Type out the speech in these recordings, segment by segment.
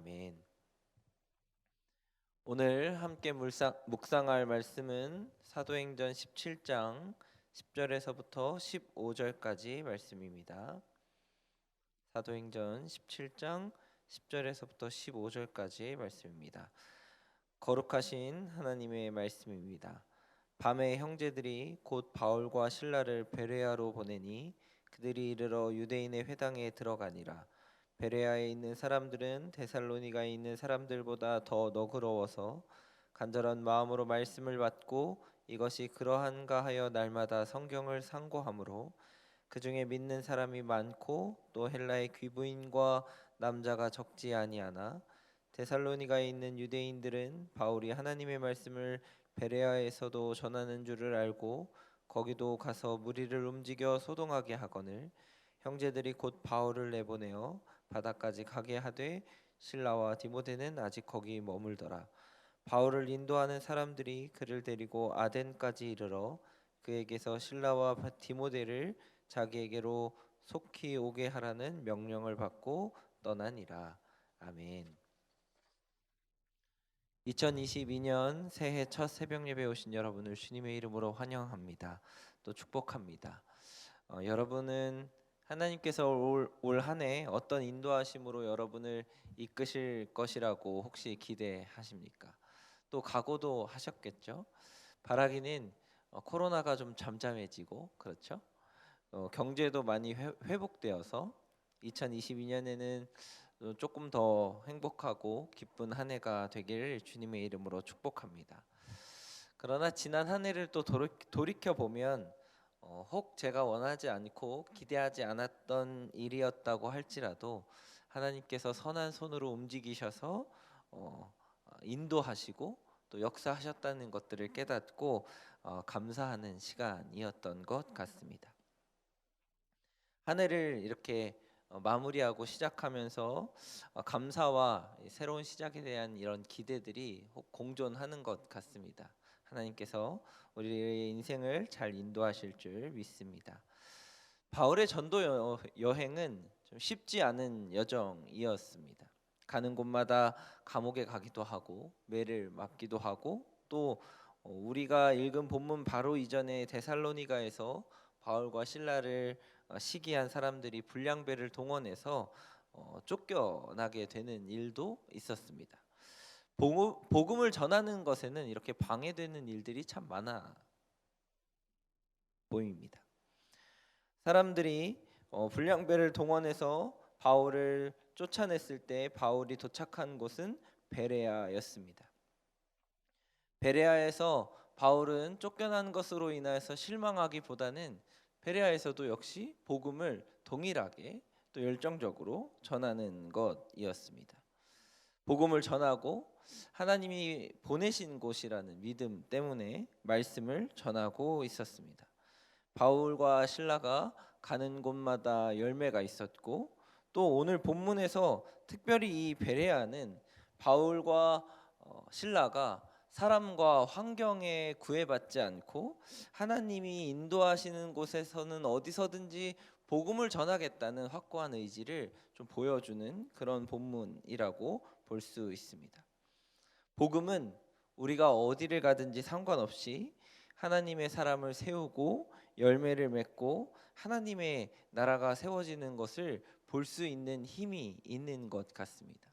아멘. 오늘 함께 물상, 묵상할 말씀은 사도행전 17장 10절에서부터 15절까지 말씀입니다. 사도행전 17장 10절에서부터 15절까지 말씀입니다. 거룩하신 하나님의 말씀입니다. 밤에 형제들이 곧 바울과 신라를 베레아로 보내니 그들이 이르러 유대인의 회당에 들어가니라. 베레아에 있는 사람들은 데살로니가에 있는 사람들보다 더 너그러워서 간절한 마음으로 말씀을 받고 이것이 그러한가 하여 날마다 성경을 상고하므로 그 중에 믿는 사람이 많고 또 헬라의 귀부인과 남자가 적지 아니하나 데살로니가에 있는 유대인들은 바울이 하나님의 말씀을 베레아에서도 전하는 줄을 알고 거기도 가서 무리를 움직여 소동하게 하거늘 형제들이 곧 바울을 내보내어 바다까지 가게 하되 신라와 디모데는 아직 거기 머물더라. 바울을 인도하는 사람들이 그를 데리고 아덴까지 이르러 그에게서 신라와 디모데를 자기에게로 속히 오게 하라는 명령을 받고 떠나니라. 아멘. 2022년 새해 첫 새벽 예배 오신 여러분을 주님의 이름으로 환영합니다. 또 축복합니다. 어, 여러분은 하나님께서 올한 해 어떤 인도하심으로 여러분을 이끄실 것이라고 혹시 기대하십니까? 또 각오도 하셨겠죠. 바라기는 어, 코로나가 좀 잠잠해지고 그렇죠. 어, 경제도 많이 회, 회복되어서 2022년에는 조금 더 행복하고 기쁜 한 해가 되기를 주님의 이름으로 축복합니다. 그러나 지난 한 해를 또 돌이켜 보면 어, 혹 제가 원하지 않고 기대하지 않았던 일이었다고 할지라도 하나님께서 선한 손으로 움직이셔서 어, 인도하시고 또 역사하셨다는 것들을 깨닫고 어, 감사하는 시간이었던 것 같습니다. 한 해를 이렇게 어, 마무리하고 시작하면서 어, 감사와 새로운 시작에 대한 이런 기대들이 공존하는 것 같습니다. 하나님께서 우리의 인생을 잘 인도하실 줄 믿습니다. 바울의 전도 여행은 좀 쉽지 않은 여정이었습니다. 가는 곳마다 감옥에 가기도 하고 매를 맞기도 하고 또 어, 우리가 읽은 본문 바로 이전에 데살로니가에서 바울과 신라를 어, 시기한 사람들이 불량배를 동원해서 어, 쫓겨나게 되는 일도 있었습니다. 복음을 전하는 것에는 이렇게 방해되는 일들이 참 많아 보입니다. 사람들이 어, 불량배를 동원해서 바울을 쫓아냈을 때 바울이 도착한 곳은 베레아였습니다. 베레아에서 바울은 쫓겨난 것으로 인하여서 실망하기보다는 베레아에서도 역시 복음을 동일하게 또 열정적으로 전하는 것이었습니다. 복음을 전하고 하나님이 보내신 곳이라는 믿음 때문에 말씀을 전하고 있었습니다. 바울과 신라가 가는 곳마다 열매가 있었고 또 오늘 본문에서 특별히 이 베레아는 바울과 어, 신라가 사람과 환경에 구애받지 않고 하나님이 인도하시는 곳에서는 어디서든지 복음을 전하겠다는 확고한 의지를 좀 보여주는 그런 본문이라고 볼 수 있습니다. 복음은 우리가 어디를 가든지 상관없이 하나님의 사람을 세우고 열매를 맺고 하나님의 나라가 세워지는 것을 볼 수 있는 힘이 있는 것 같습니다.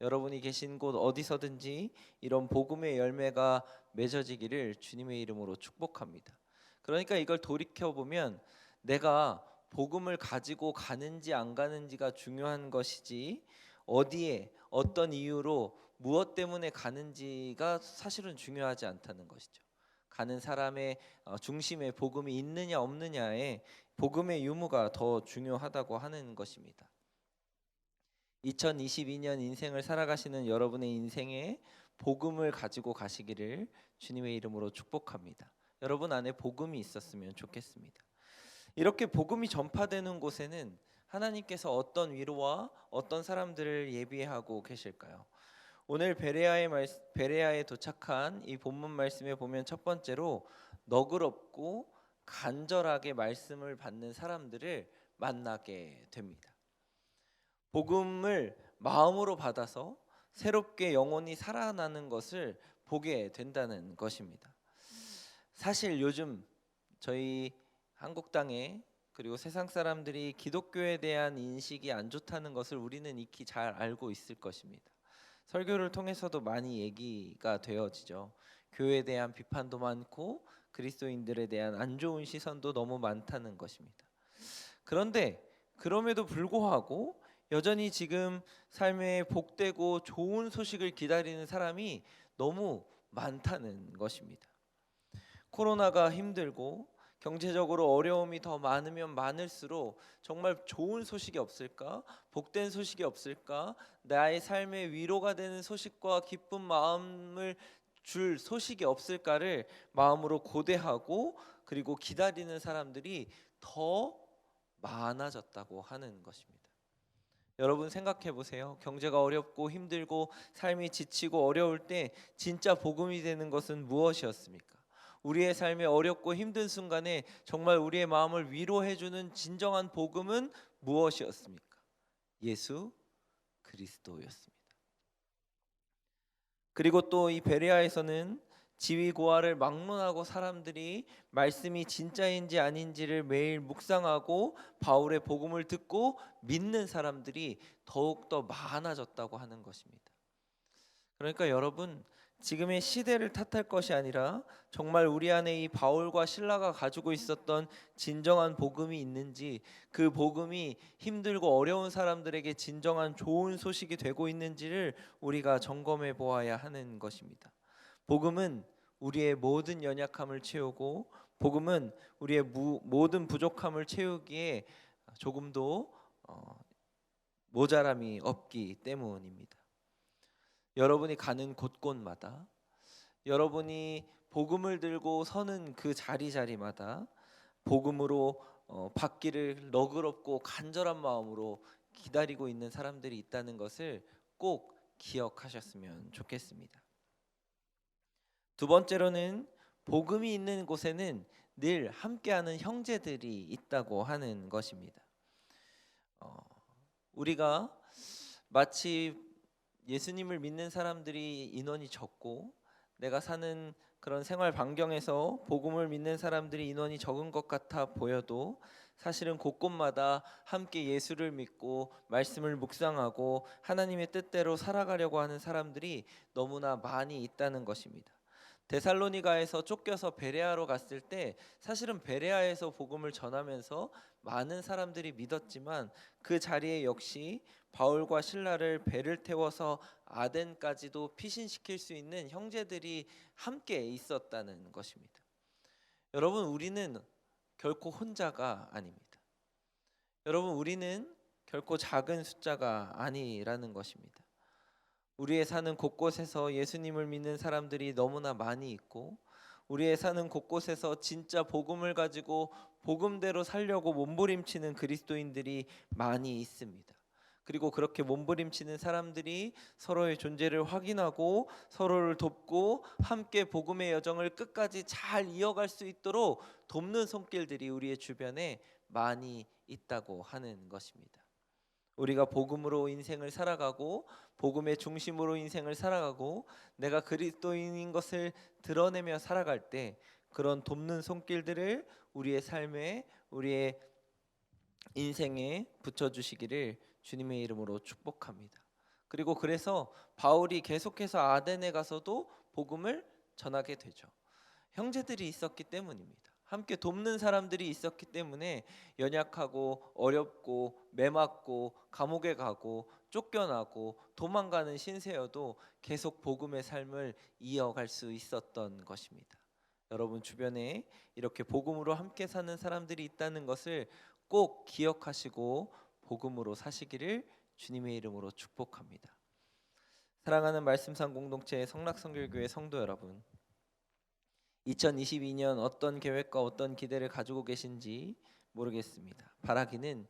여러분이 계신 곳 어디서든지 이런 복음의 열매가 맺어지기를 주님의 이름으로 축복합니다. 그러니까 이걸 돌이켜 보면 내가 복음을 가지고 가는지 안 가는지가 중요한 것이지 어디에 어떤 이유로 무엇 때문에 가는지가 사실은 중요하지 않다는 것이죠. 가는 사람의 어, 중심에 복음이 있느냐 없느냐에 복음의 유무가 더 중요하다고 하는 것입니다. 2022년 인생을 살아가시는 여러분의 인생에 복음을 가지고 가시기를 주님의 이름으로 축복합니다. 여러분 안에 복음이 있었으면 좋겠습니다. 이렇게 복음이 전파되는 곳에는 하나님께서 어떤 위로와 어떤 사람들을 예비하고 계실까요? 오늘 베레아에 말, 베레아에 도착한 이 본문 말씀에 보면 첫 번째로 너그럽고 간절하게 말씀을 받는 사람들을 만나게 됩니다. 복음을 마음으로 받아서 새롭게 영혼이 살아나는 것을 보게 된다는 것입니다. 사실 요즘 저희 한국 땅에 그리고 세상 사람들이 기독교에 대한 인식이 안 좋다는 것을 우리는 익히 잘 알고 있을 것입니다. 설교를 통해서도 많이 얘기가 되어지죠. 교회에 대한 비판도 많고 그리스도인들에 대한 안 좋은 시선도 너무 많다는 것입니다. 그런데 그럼에도 불구하고 여전히 지금 삶에 복되고 좋은 소식을 기다리는 사람이 너무 많다는 것입니다. 코로나가 힘들고 경제적으로 어려움이 더 많으면 많을수록 정말 좋은 소식이 없을까? 복된 소식이 없을까? 나의 삶에 위로가 되는 소식과 기쁜 마음을 줄 소식이 없을까를 마음으로 고대하고 그리고 기다리는 사람들이 더 많아졌다고 하는 것입니다. 여러분 생각해 보세요. 경제가 어렵고 힘들고 삶이 지치고 어려울 때 진짜 복음이 되는 것은 무엇이었습니까? 우리의 삶에 어렵고 힘든 순간에 정말 우리의 마음을 위로해 주는 진정한 복음은 무엇이었습니까? 예수 그리스도였습니다. 그리고 또 이 베레아에서는 지위 고하를 막론하고 사람들이 말씀이 진짜인지 아닌지를 매일 묵상하고 바울의 복음을 듣고 믿는 사람들이 더욱 더 많아졌다고 하는 것입니다. 그러니까 여러분 지금의 시대를 탓할 것이 아니라 정말 우리 안에 이 바울과 신라가 가지고 있었던 진정한 복음이 있는지 그 복음이 힘들고 어려운 사람들에게 진정한 좋은 소식이 되고 있는지를 우리가 점검해 보아야 하는 것입니다. 복음은 우리의 모든 연약함을 채우고 복음은 우리의 무, 모든 부족함을 채우기에 조금도 어, 모자람이 없기 때문입니다. 여러분이 가는 곳곳마다 여러분이 복음을 들고 서는 그 자리 자리마다 복음으로 어, 받기를 너그럽고 간절한 마음으로 기다리고 있는 사람들이 있다는 것을 꼭 기억하셨으면 좋겠습니다. 두 번째로는 복음이 있는 곳에는 늘 함께하는 형제들이 있다고 하는 것입니다. 어, 우리가 마치 예수님을 믿는 사람들이 인원이 적고 내가 사는 그런 생활 반경에서 복음을 믿는 사람들이 인원이 적은 것 같아 보여도 사실은 곳곳마다 함께 예수를 믿고 말씀을 묵상하고 하나님의 뜻대로 살아가려고 하는 사람들이 너무나 많이 있다는 것입니다. 데살로니가에서 쫓겨서 베레아로 갔을 때 사실은 베레아에서 복음을 전하면서 많은 사람들이 믿었지만 그 자리에 역시 바울과 신라를 배를 태워서 아덴까지도 피신시킬 수 있는 형제들이 함께 있었다는 것입니다. 여러분 우리는 결코 혼자가 아닙니다. 여러분 우리는 결코 작은 숫자가 아니라는 것입니다. 우리의 사는 곳곳에서 예수님을 믿는 사람들이 너무나 많이 있고 우리의 사는 곳곳에서 진짜 복음을 가지고 복음대로 살려고 몸부림치는 그리스도인들이 많이 있습니다. 그리고 그렇게 몸부림치는 사람들이 서로의 존재를 확인하고 서로를 돕고 함께 복음의 여정을 끝까지 잘 이어갈 수 있도록 돕는 손길들이 우리의 주변에 많이 있다고 하는 것입니다. 우리가 복음으로 인생을 살아가고 복음의 중심으로 인생을 살아가고 내가 그리스도인인 것을 드러내며 살아갈 때 그런 돕는 손길들을 우리의 삶에 우리의 인생에 붙여 주시기를 주님의 이름으로 축복합니다. 그리고 그래서 바울이 계속해서 아덴에 가서도 복음을 전하게 되죠. 형제들이 있었기 때문입니다. 함께 돕는 사람들이 있었기 때문에 연약하고 어렵고 매맞고 감옥에 가고 쫓겨나고 도망가는 신세여도 계속 복음의 삶을 이어갈 수 있었던 것입니다. 여러분 주변에 이렇게 복음으로 함께 사는 사람들이 있다는 것을 꼭 기억하시고 복음으로 사시기를 주님의 이름으로 축복합니다. 사랑하는 말씀상 공동체 성락성결교회 성도 여러분 2022년 어떤 계획과 어떤 기대를 가지고 계신지 모르겠습니다. 바라기는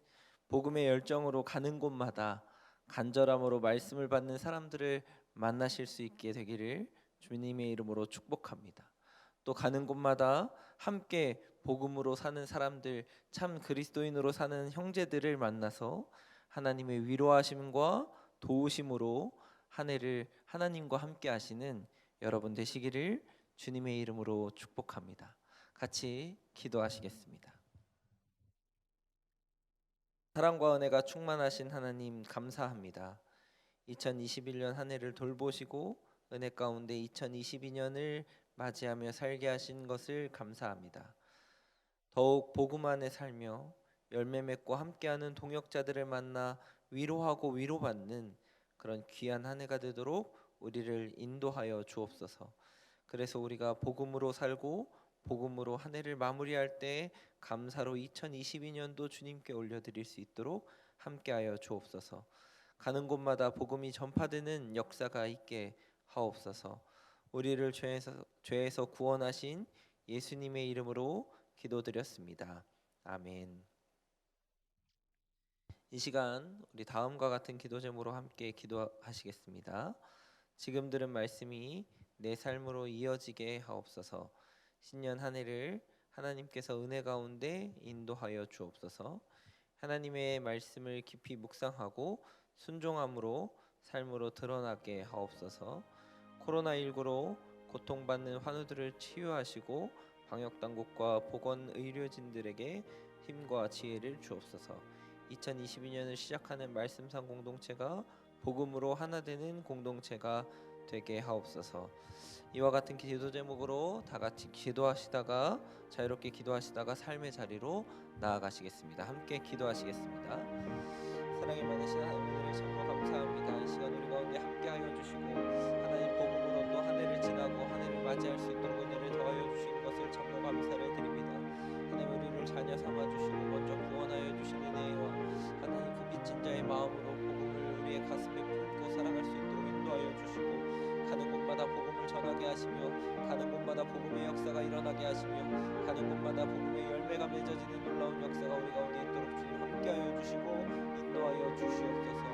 복음의 열정으로 가는 곳마다 간절함으로 말씀을 받는 사람들을 만나실 수 있게 되기를 주님의 이름으로 축복합니다. 또 가는 곳마다 함께 복음으로 사는 사람들, 참 그리스도인으로 사는 형제들을 만나서 하나님의 위로하심과 도우심으로 한 해를 하나님과 함께 하시는 여러분 되시기를 주님의 이름으로 축복합니다. 같이 기도하시겠습니다. 사랑과 은혜가 충만하신 하나님 감사합니다. 2021년 한 해를 돌보시고 은혜 가운데 2022년을 맞이하며 살게 하신 것을 감사합니다. 더욱 복음 안에 살며 열매 맺고 함께하는 동역자들을 만나 위로하고 위로받는 그런 귀한 한 해가 되도록 우리를 인도하여 주옵소서. 그래서 우리가 복음으로 살고 복음으로 한 해를 마무리할 때 감사로 2022년도 주님께 올려드릴 수 있도록 함께하여 주옵소서. 가는 곳마다 복음이 전파되는 역사가 있게 하옵소서. 우리를 죄에서 죄에서 구원하신 예수님의 이름으로 기도드렸습니다. 아멘. 이 시간 우리 다음과 같은 기도 제목으로 함께 기도하시겠습니다. 지금 들은 말씀이 내 삶으로 이어지게 하옵소서. 신년 한 해를 하나님께서 은혜 가운데 인도하여 주옵소서. 하나님의 말씀을 깊이 묵상하고 순종함으로 삶으로 드러나게 하옵소서. 코로나19로 고통받는 환우들을 치유하시고 방역 당국과 보건 의료진들에게 힘과 지혜를 주옵소서. 2022년을 시작하는 말씀상 공동체가 복음으로 하나 되는 공동체가 되게 하옵소서. 이와 같은 기도 제목으로 다 같이 기도하시다가 자유롭게 기도하시다가 삶의 자리로 나아가시겠습니다. 함께 기도하시겠습니다. 사랑이 많으신 하나님을 참으로 감사합니다. 이 시간 우리 가운데 함께하여 주시고 하나님 복음으로 또 한 해를 지나고 한 해를 맞이할 수 있도록 은혜를 더하여 주신 것을 참으로 감사를 드립니다. 하나님 우리를 자녀 삼아 주시고 먼저 구원하여 주신 은혜와 하나님 그 빚진 자의 마음으로 복음을 우리의 가슴에 품고 살아갈 수 있도록 인도하여 주시고 복음을 전하게 하시며 가는 곳마다 복음의 역사가 일어나게 하시며 가는 곳마다 복음의 열매가 맺어지는 놀라운 역사가 우리 가운데 있도록 주님 함께하여 주시고 인도하여 주시옵소서.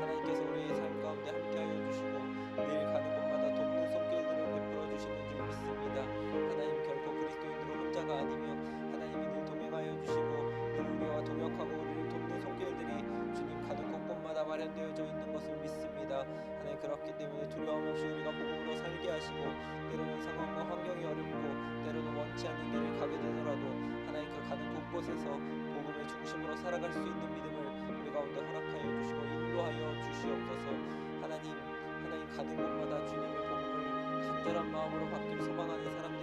하나님께서 우리의 삶 가운데 함께하여 주시고 늘 가는 곳마다 돕는 손길들을 베풀어 주시는 줄 믿습니다. 하나님 결코 그리스도인으로 혼자가 아니며 하나님이 늘 동행하여 주시고 늘 우리와 동역하고 우리를 돕는 손길들이 주님 가는 곳곳마다 마련되어져 있는 것을 믿습니다 하나님 그렇기 때문에 두려움 없이 우리가 복음으로 살게 하시고 때로는 상황과 환경이 어렵고 때로는 원치 않는 길을 가게 되더라도 하나님 그 가는 곳곳에서 복음의 중심으로 살아갈 수 있는 믿음을 우리 가운데 허락하여 주시고 인도하여 주시옵소서. 하나님 하나님 가는 곳마다 주님의 복음을 간절한 마음으로 받기를 소망하는 사람들이